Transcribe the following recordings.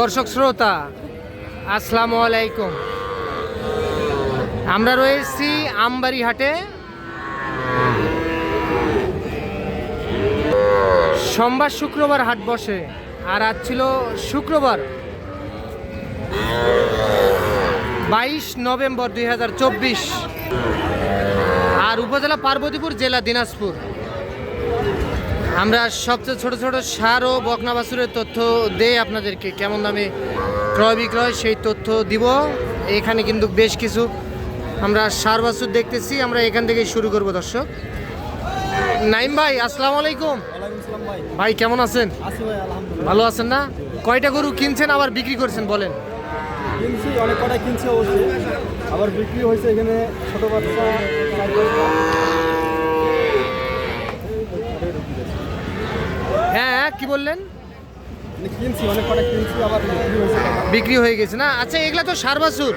দর্শক শ্রোতা, আসসালামু আলাইকুম। আমরা রয়েছি আমবাড়ি হাটে সোমবার শুক্রবার হাট বসে, আর আজ ছিল শুক্রবার। বাইশ নভেম্বর দুই হাজার চব্বিশ, আর উপজেলা পার্বতীপুর জেলা দিনাজপুর। আমরা সবচেয়ে ছোট ছোট সার ও বকনা বাছুরের তথ্য দেই আপনাদেরকে। কেমন দামে ক্রয় বিক্রয় সেই তথ্য দিব। এখানে কিন্তু বেশ কিছু আমরা সার বাছুর দেখতেছি। আমরা এখান থেকেই শুরু করব দর্শক। নাইম ভাই আসসালামু আলাইকুম। ভাই। কেমন আছেন? ভালো আছেন না? কয়টা গরু কিনছেন আবার বিক্রি করছেন বলেন। কিনছি অনেক কটাই কিনছি অবশ্যই। আবার বিক্রি হয়েছে এখানে ছোট বাচ্চা চার পাঁচটা। হ্যাঁ হ্যাঁ কি বললেন? মানে কিনছি অনেক কটা কিনছি আবার বিক্রি হয়ে গেছে না? আচ্ছা এগুলা তো সার বাছুর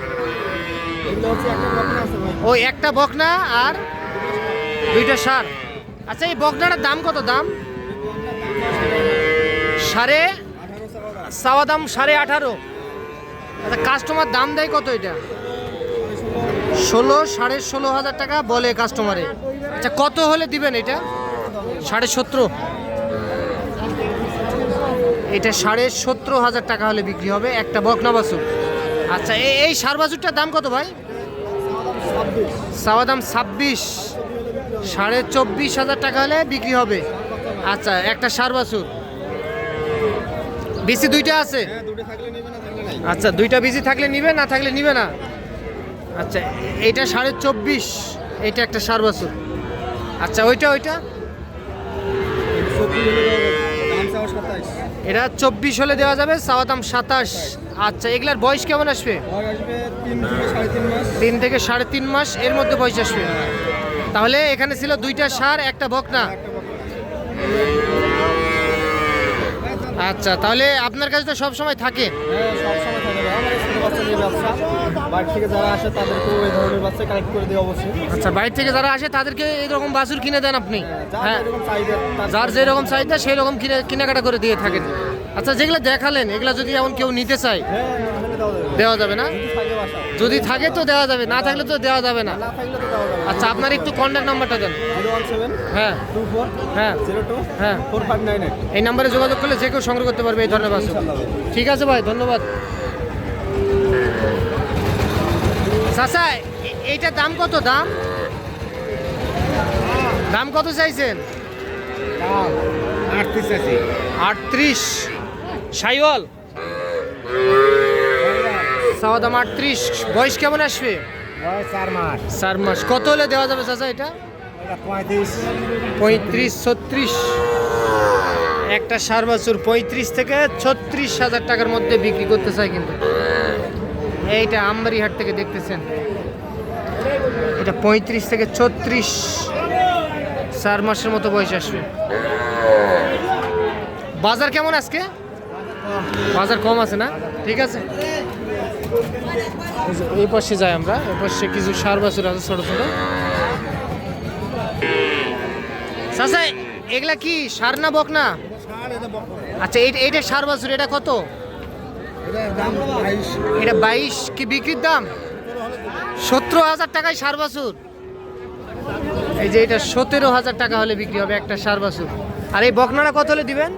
এগুলো একটা বকনা ও একটা বকনা আর দুইটা সার। আচ্ছা এই বকনাটার দাম কত দাম? সাড়ে চাওয়া দাম সাড়ে আঠারো। আচ্ছা কাস্টমার দাম দেয় কত এটা? ষোলো সাড়ে ষোলো হাজার টাকা বলে কাস্টমারে আচ্ছা কত হলে দিবেন এটা? সাড়ে সতেরো। এটা সাড়ে সতেরো হাজার টাকা হলে বিক্রি হবে, একটা বকনা বাছুর। আচ্ছা এই সার বাছুরটার দাম কত ভাই? চাওয়া দাম ছাব্বিশ। সাড়ে চব্বিশ হাজার টাকা হলে বিক্রি হবে। আচ্ছা একটা সার বাছুর। বিসি দুইটা আছে? আচ্ছা দুইটা বিসি থাকলে নিবে, না থাকলে নিবে না? আচ্ছা এইটা সাড়ে চব্বিশ এইটা একটা সার বাছুর। আচ্ছা ওইটা ওইটা সবজি হলে দাম চাওয়া সাতাইশ এটা চব্বিশ হলে দেওয়া যাবে সাওয়াতাম সাতাশ। আচ্ছা এগুলার বয়স কেমন আসবে? তিন থেকে সাড়ে তিন মাস। এর মধ্যে বয়স আসবে। তাহলে এখানে ছিল দুইটা সার একটা বকনা। আচ্ছা তাহলে আপনার কাছে তো সব সময় থাকে। হ্যাঁ সবসময় থাকে। বাইরে থেকে যারা আসে তাদেরকেও এই ধরনের বাচ্চা কালেক্ট করে দিই অবশ্যই। আচ্ছা বাইরে থেকে যারা আসে তাদেরকে এরকম বাছুর কিনে দেন আপনি? হ্যাঁ যার যেরকম চাহিদা সেই রকম কিনে কেনাকাটা করে দিয়ে থাকেন। আচ্ছা যেগুলো দেখালেন এগুলো যদি এমন কেউ নিতে চায় হ্যাঁ দেওয়া যাবে। না? যদি থাকে তো দেওয়া যাবে না থাকলে তো দেওয়া যাবে না। আচ্ছা আপনার একটু কন্ট্যাক্ট নাম্বারটা দেন। হ্যাঁ। হ্যাঁ। হ্যাঁ। এই নাম্বারে যোগাযোগ করলে যে কেউ সংগ্রহ করতে পারবে এই ধরনের ঠিক আছে ভাই ধন্যবাদ। চাচা এইটার দাম কত দাম? দাম কত চাইছেন? আটত্রিশ আছে আটত্রিশ। সাইওয়াল চাওয়া দাম আটত্রিশ। বয়স কেমন আসবে? চার মাস। চার মাস। কত হলে দেওয়া যাবে চাচা এটা? এটা পঁয়ত্রিশ। পঁয়ত্রিশ ছত্রিশ। একটা সার বাছুর পঁয়ত্রিশ থেকে ছত্রিশ হাজার টাকার মধ্যে বিক্রি করতে চাই কিন্তু। এইটা আমবাড়ি হাট থেকে দেখতেছেন। এটা পঁয়ত্রিশ থেকে ছত্রিশ চার মাসের মতো বয়স আসবে। বাজার কেমন আজকে? বাজার কম আছে না? ঠিক আছে। এই পাশে যাই আমরা। এই পাশে কিছু সার বাছুর আছে ছোট ছোট। এগুলা কি সার না বক না আচ্ছা এই এইটা সার বাছুর এটা কত? এটা বাইশ কি বিক্রির দাম? সতেরো হাজার টাকায় সার বাছুর। এই যে এটা সতেরো হাজার টাকা হলে বিক্রি হবে একটা সার বাছুর। আর এই বকনাটা কত হলে দিবেন?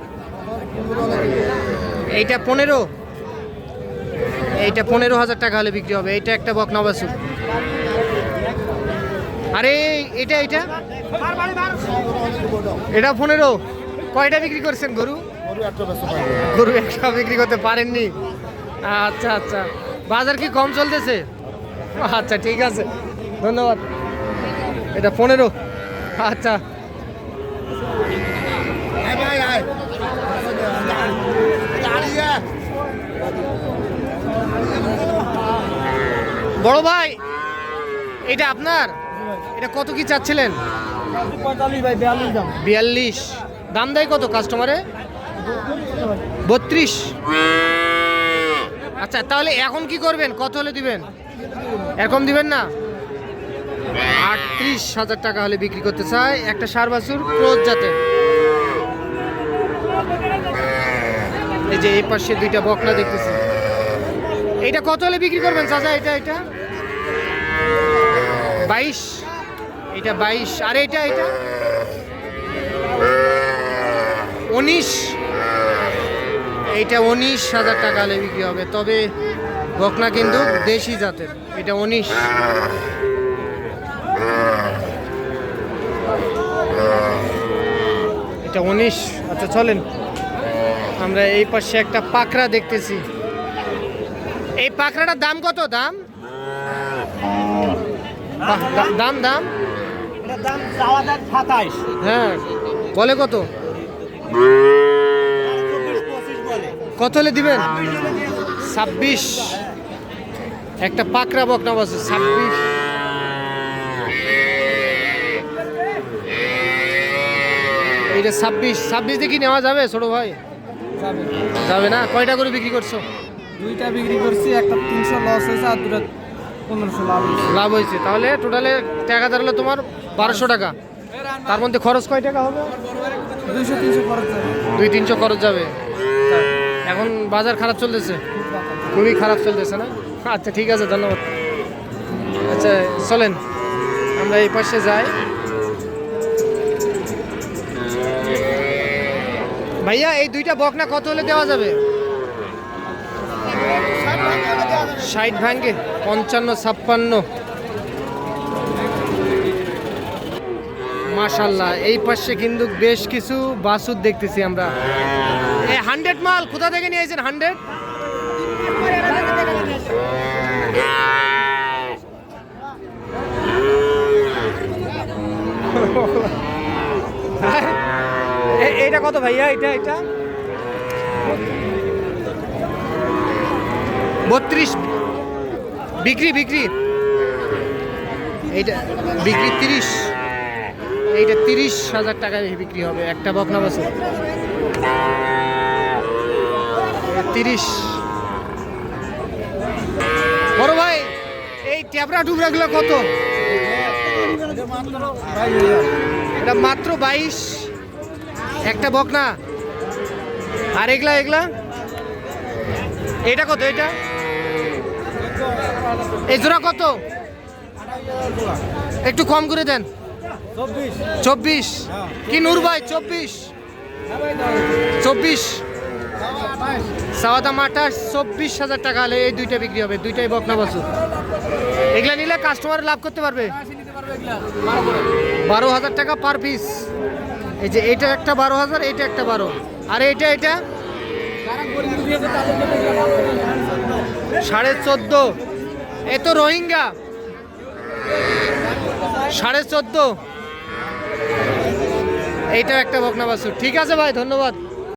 এইটা পনেরো। এইটা পনেরো হাজার টাকা হলে বিক্রি হবে। এইটা একটা বকনা বাছুর। আরে এটা এটা এটা পনেরো। কয়টা বিক্রি করছেন গরু? গরু একটা বিক্রি করতে পারেননি। আচ্ছা আচ্ছা। বাজার কি কম চলতেছে? আচ্ছা ঠিক আছে। ধন্যবাদ। এটা পনেরো। আচ্ছা। বড় ভাই এটা আপনার? এটা কত কি চাচ্ছিলেন? বিয়াল্লিশ দাম। দেয় কত কাস্টমারে বত্রিশ। আচ্ছা তাহলে এখন কি করবেন? কত হলে দিবেন? এরকম দিবেন না? আটত্রিশ হাজার টাকা হলে বিক্রি করতে চায় একটা সার বাছুর ক্রোধ জাতের এই যে এই পাশে দুইটা বকনা দেখতেছি। এইটা কত হলে বিক্রি করবেন, চাচা? এটা এটা বাইশ। এটা বাইশ। আর এটা এটা উনিশ। এইটা উনিশ হাজার টাকা হলে বিক্রি হবে। তবে বকনা কিন্তু দেশি জাতের। এটা উনিশ। এটা উনিশ। আচ্ছা চলেন। আমরা এই পাশে একটা পাকড়া দেখতেছি। এই পাকড়াটার দাম কত? দাম? দাম দাম? দাম সাতাইশ। হ্যাঁ বলে কত? কত হলে দিবেন? ছাব্বিশ। একটা পাকড়া বকনা বসে ছাব্বিশ। এইটা ছাব্বিশ। ছাব্বিশ দিয়ে কি নেওয়া যাবে ছোট ভাই? যাবে। না? কয়টা করে বিক্রি করছ? দুইটা বিক্রি করছি একটা তিনশো লস হয়েছে আর দুটা পনেরোশো লাভ হয়েছে। লাভ হয়েছে। তাহলে টোটালে টাকা দাঁড়ালে তোমার বারোশো টাকা। তার মধ্যে খরচ কয় টাকা হবে? দুইশো তিনশো খরচ যাবে দুই তিনশো খরচ যাবে। এখন বাজার খারাপ চলতেছে। খুবই খারাপ চলতেছে না? আচ্ছা ঠিক আছে, ধন্যবাদ। আচ্ছা চলেন। আমরা এই পাশে যাই। ভাইয়া, এই দুইটা বকনা কত হলে দেওয়া যাবে। ষাট ভাঙ্গে, পঞ্চান্ন, ছাপ্পান্ন। মাশাল্লাহ এই পাশে কিন্তু বেশ কিছু বাসুদ দেখতেছি আমরা। এই হান্ড্রেড মাল কোথা থেকে নিয়েছেন হান্ড্রেড? এইটা কত ভাইয়া? এটা এটা বত্রিশ। বিক্রি বিক্রি। এইটা বিক্রি তিরিশ। এইটা তিরিশ হাজার টাকায় বিক্রি হবে, একটা বকনা বাছুর। তিরিশ। বড় ভাই, এই ট্যাবরা টুবরাগুলো কত? এটা মাত্র বাইশ। একটা বকনা। আর এগুলা এগুলা? এটা কত এটা? এই জোড়া কত? একটু কম করে দেন। চব্বিশ। কি নূর ভাই, চব্বিশ। চব্বিশ। সাওয়াদাম আঠাশ, চব্বিশ হাজার টাকা হলে এই দুইটা বিক্রি হবে, দুইটাই বকনা বাছুর। এগুলা নিলে কাস্টমার লাভ করতে পারবে। বারো হাজার টাকা পার পিস এই যে এটা একটা বারো হাজার, এটা একটা বারো। আর এটা এটা? সাড়ে চোদ্দ। এ তো রোহিঙ্গা। সাড়ে চোদ্দ। এইটাও একটা বকনা ঠিক আছে ভাই ধন্যবাদ।